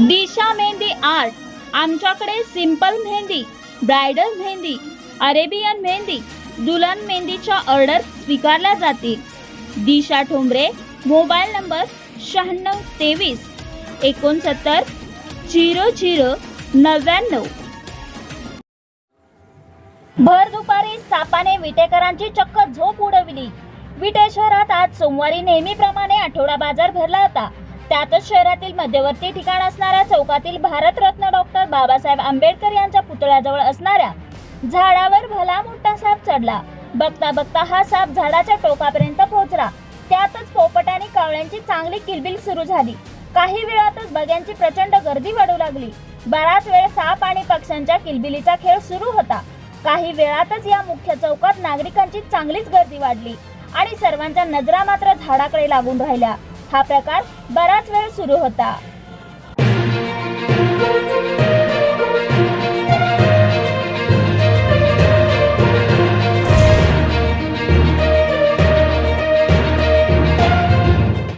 दिशा mehndi art आमच्याकडे simple mehndi bridal mehndi Arabian mehndi दुल्हन मेहंदीच्या ऑर्डर स्वीकारल्या जातील. दिशा ठोंबरे मोबाईल नंबर शहाण्णव तेवीस एकोणसत्तर झिरो झिरो नव्याण्णव. भर दुपारी सापाने विटेकरांची चक्क झोप उडविली. विटे शहरात आज सोमवारी नेहमीप्रमाणे आठवडा बाजार भरला होता. त्यातच शहरातील मध्यवर्ती ठिकाण असणाऱ्या चौकातील भारतरत्न डॉक्टर बाबासाहेब आंबेडकर यांच्या पुतळ्याजवळ असणाऱ्या झाडावर भला मोठा साप चढला. बघता बघता हा साप झाडाच्या टोकापर्यंत पोहोचला. त्यातच पोपट आणि कावळ्यांची चांगली किलबिल सुरू झाली. काही वेळातच बग्यांची प्रचंड गर्दी वाढू लागली. बराच वेळ साप आणि पक्ष्यांच्या किलबिलीचा खेळ सुरू होता. काही वेळातच या मुख्य चौकात नागरिकांची चांगलीच गर्दी वाढली आणि सर्वांच्या नजरा मात्र झाडाकडे लागून राहिल्या. हा प्रकार बराच वेळ सुरू होता.